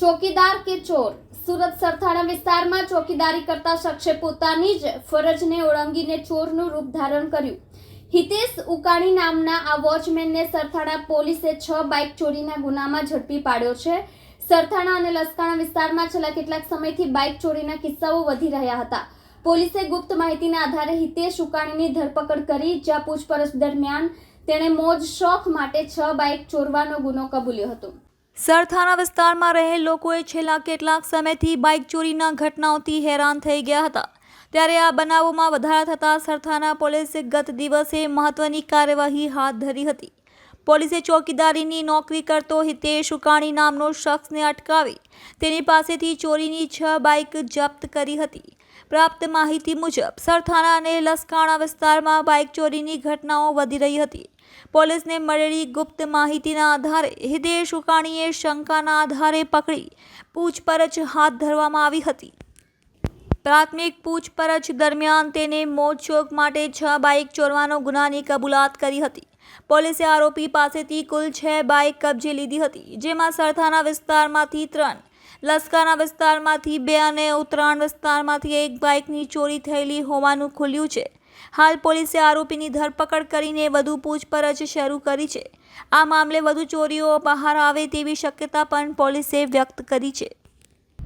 ચોકીદાર કે ચોર? સુરત સરથાણા વિસ્તારમાં ચોકીદારી કરતા શખ્સે પોતાની જ ફરજને ઓળંગીને ચોરનું રૂપ ધારણ કર્યું. હિતેશ ઉકાણી નામના આ વોચમેનને સરથાણા પોલીસે છ બાઇક ચોરીના ગુનામાં ઝડપી પાડ્યો છે. સરથાણા અને લસકાણા વિસ્તારમાં છેલ્લા કેટલાક સમયથી બાઇક ચોરીના કિસ્સાઓ વધી રહ્યા હતા. પોલીસે ગુપ્ત માહિતીના આધારે હિતેશ ઉકાણીની ધરપકડ કરી, જ્યાં પૂછપરછ દરમિયાન તેણે મોજ શોખ માટે છ બાઇક ચોરવાનો ગુનો કબૂલ્યો હતો. સરથાણા વિસ્તારમાં રહેલ લોકોએ છેલ્લા કેટલાક સમયથી બાઇક ચોરીના ઘટનાઓથી હેરાન થઈ ગયા હતા. ત્યારે આ બનાવોમાં વધારા થતાં સરથાના પોલીસે ગત દિવસે મહત્વની કાર્યવાહી હાથ ધરી હતી. પોલીસે ચોકીદારીની નોકરી કરતો હિતેશ ઉકાણી નામનો શખ્સને અટકાવી તેની પાસેથી ચોરીની છ બાઇક જપ્ત કરી હતી. પ્રાપ્ત માહિતી મુજબ, સરથાણા અને લસકાણા વિસ્તારમાં બાઇક ચોરીની ઘટનાઓ વધી રહી હતી. પોલીસને મળેલી ગુપ્ત માહિતીના આધારે હિતેશ ઉકાણીએ શંકાના આધારે પકડી પૂછપરછ હાથ ધરવામાં આવી હતી. પ્રાથમિક પૂછપરછ દરમિયાન તેને મોજશોખ માટે છ બાઇક ચોરવાનો ગુનાની કબૂલાત કરી હતી. પોલીસે આરોપી પાસેથી કુલ છ બાઇક કબજે લીધી હતી, જેમાં સરથાના વિસ્તારમાંથી ત્રણ, લસ્કાના વિસ્તારમાંથી બે અને ઉત્તરાયણ વિસ્તારમાંથી એક બાઇકની ચોરી થયેલી હોવાનું ખુલ્યું છે. હાલ પોલીસે આરોપીની ધરપકડ કરીને વધુ પૂછપરછ શરૂ કરી છે. આ મામલે વધુ ચોરીઓ બહાર આવે તેવી શક્યતા પણ પોલીસે વ્યક્ત કરી છે.